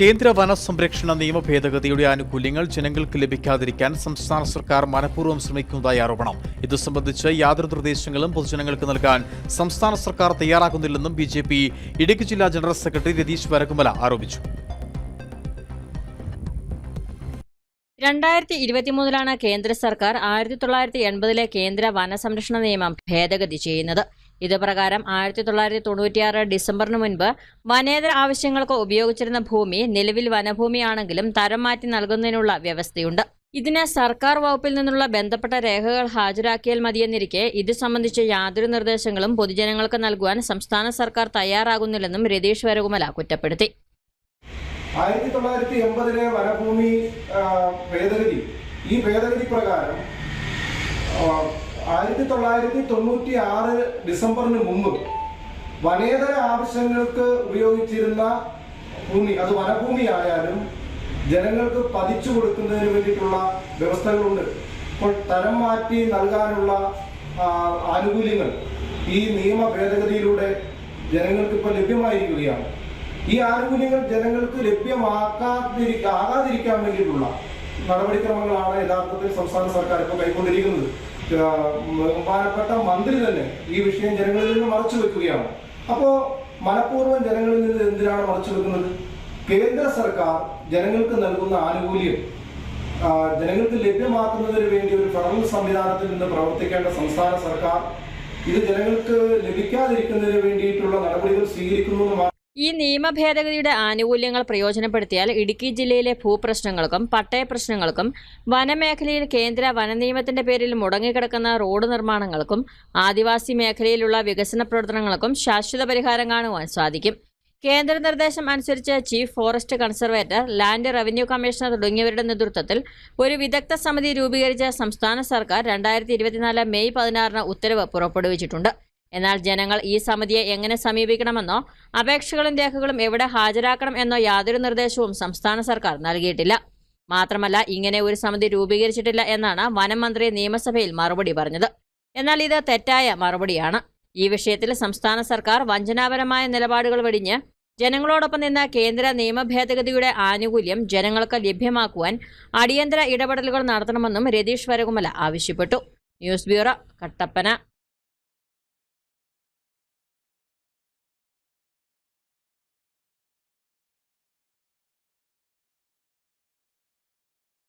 കേന്ദ്ര വനസംരക്ഷണ നിയമ ഭേദഗതിയുടെ ആനുകൂല്യങ്ങൾ ജനങ്ങൾക്ക് ലഭിക്കാതിരിക്കാൻ സംസ്ഥാന സർക്കാർ മനഃപൂർവം ശ്രമിക്കുന്നതായി ആരോപണം. ഇത് സംബന്ധിച്ച് യാതൊരു നിർദ്ദേശങ്ങളും പൊതുജനങ്ങൾക്ക് നൽകാൻ സംസ്ഥാന സർക്കാർ തയ്യാറാകുന്നില്ലെന്നും ബി ജെ പി ഇടുക്കി ജില്ലാ ജനറൽ സെക്രട്ടറി രതീഷ് വരകുമല ആരോപിച്ചു. രണ്ടായിരത്തി ഇരുപത്തിമൂന്നിലാണ് കേന്ദ്ര സർക്കാർ ആയിരത്തി തൊള്ളായിരത്തി എൺപതിലെ കേന്ദ്ര വനസംരക്ഷണ നിയമം ഭേദഗതി ചെയ്യുന്നത്. ഇത് പ്രകാരം ആയിരത്തി തൊള്ളായിരത്തി തൊണ്ണൂറ്റിയാറ് ഡിസംബറിന് മുൻപ് വനേതര ആവശ്യങ്ങൾക്ക് ഉപയോഗിച്ചിരുന്ന ഭൂമി നിലവിൽ വനഭൂമിയാണെങ്കിലും തരം മാറ്റി നൽകുന്നതിനുള്ള വ്യവസ്ഥയുണ്ട്. ഇതിന് സർക്കാർ വകുപ്പിൽ നിന്നുള്ള ബന്ധപ്പെട്ട രേഖകൾ ഹാജരാക്കിയാൽ മതിയെന്നിരിക്കെ ഇത് സംബന്ധിച്ച യാതൊരു നിർദ്ദേശങ്ങളും പൊതുജനങ്ങൾക്ക് നൽകുവാൻ സംസ്ഥാന സർക്കാർ തയ്യാറാകുന്നില്ലെന്നും രതീഷ് വരകുമല കുറ്റപ്പെടുത്തി. ആയിരത്തി തൊള്ളായിരത്തി എൺപതിലെ വനഭൂമി ഭേദഗതി. ഈ ഭേദഗതി പ്രകാരം ആയിരത്തി തൊള്ളായിരത്തി തൊണ്ണൂറ്റി ആറ് ഡിസംബറിന് മുമ്പ് വനേതര ആവശ്യങ്ങൾക്ക് ഉപയോഗിച്ചിരുന്ന ഭൂമി അത് വനഭൂമി ആയാലും ജനങ്ങൾക്ക് പതിച്ചു കൊടുക്കുന്നതിന് വേണ്ടിയിട്ടുള്ള വ്യവസ്ഥകളുണ്ട്. ഇപ്പോൾ തരം മാറ്റി നൽകാനുള്ള ആനുകൂല്യങ്ങൾ ഈ നിയമ ഭേദഗതിയിലൂടെ ജനങ്ങൾക്ക് ഇപ്പോൾ ലഭ്യമായിരിക്കുകയാണ്. ഈ ആനുകൂല്യങ്ങൾ ജനങ്ങൾക്ക് ലഭ്യമാക്കാതിരിക്കാതിരിക്കാൻ വേണ്ടിയിട്ടുള്ള നടപടിക്രമങ്ങളാണ് യഥാർത്ഥത്തിൽ സംസ്ഥാന സർക്കാർ ഇപ്പോൾ കൈക്കൊണ്ടിരിക്കുന്നത്. ബഹുമാനപ്പെട്ട മന്ത്രി തന്നെ ഈ വിഷയം ജനങ്ങളിൽ നിന്ന് മറച്ചു വെക്കുകയാണ്. അപ്പോ മനഃപൂർവം ജനങ്ങളിൽ നിന്ന് എന്തിനാണ് മറച്ചു വെക്കുന്നത്? കേന്ദ്ര സർക്കാർ ജനങ്ങൾക്ക് നൽകുന്ന ആനുകൂല്യം ജനങ്ങൾക്ക് ലഭ്യമാക്കുന്നതിന് വേണ്ടി ഒരു ഫെഡറൽ സംവിധാനത്തിൽ നിന്ന് പ്രവർത്തിക്കേണ്ട സംസ്ഥാന സർക്കാർ ഇത് ജനങ്ങൾക്ക് ലഭിക്കാതിരിക്കുന്നതിന് വേണ്ടിയിട്ടുള്ള നടപടികൾ സ്വീകരിക്കുന്നു ഈ നിയമ ഭേദഗതിയുടെ ആനുകൂല്യങ്ങൾ പ്രയോജനപ്പെടുത്തിയാൽ ഇടുക്കി ജില്ലയിലെ ഭൂപ്രശ്നങ്ങൾക്കും പട്ടയ പ്രശ്നങ്ങൾക്കും വനമേഖലയിൽ കേന്ദ്ര വനനിയമത്തിന്റെ പേരിൽ മുടങ്ങിക്കിടക്കുന്ന റോഡ് നിർമ്മാണങ്ങൾക്കും ആദിവാസി മേഖലയിലുള്ള വികസന പ്രവർത്തനങ്ങൾക്കും ശാശ്വത പരിഹാരം കാണുവാൻ സാധിക്കും. കേന്ദ്ര നിർദ്ദേശം അനുസരിച്ച് chief forest conservator land revenue commissioner തുടങ്ങിയവരുടെ നേതൃത്വത്തിൽ ഒരു വിദഗ്ധ സമിതി രൂപീകരിച്ച സംസ്ഥാന സർക്കാർ രണ്ടായിരത്തി മെയ് പതിനാറിന് ഉത്തരവ് പുറപ്പെടുവിച്ചിട്ടുണ്ട്. എന്നാൽ ജനങ്ങൾ ഈ സമിതിയെ എങ്ങനെ സമീപിക്കണമെന്നോ അപേക്ഷകളും രേഖകളും എവിടെ ഹാജരാക്കണം എന്നോ യാതൊരു നിർദ്ദേശവും സംസ്ഥാന സർക്കാർ നൽകിയിട്ടില്ല. മാത്രമല്ല ഇങ്ങനെ ഒരു സമിതി രൂപീകരിച്ചിട്ടില്ല എന്നാണ് വനം മന്ത്രി നിയമസഭയിൽ മറുപടി പറഞ്ഞത്. എന്നാൽ ഇത് തെറ്റായ മറുപടിയാണ്. ഈ വിഷയത്തിൽ സംസ്ഥാന സർക്കാർ വഞ്ചനാപരമായ നിലപാടുകൾ വെടിഞ്ഞ് ജനങ്ങളോടൊപ്പം നിന്ന കേന്ദ്ര നിയമ ഭേദഗതിയുടെ ആനുകൂല്യം ജനങ്ങൾക്ക് ലഭ്യമാക്കുവാൻ അടിയന്തര ഇടപെടലുകൾ നടത്തണമെന്നും രതീഷ് വരകുമല ആവശ്യപ്പെട്ടു. News bureau Kattappana.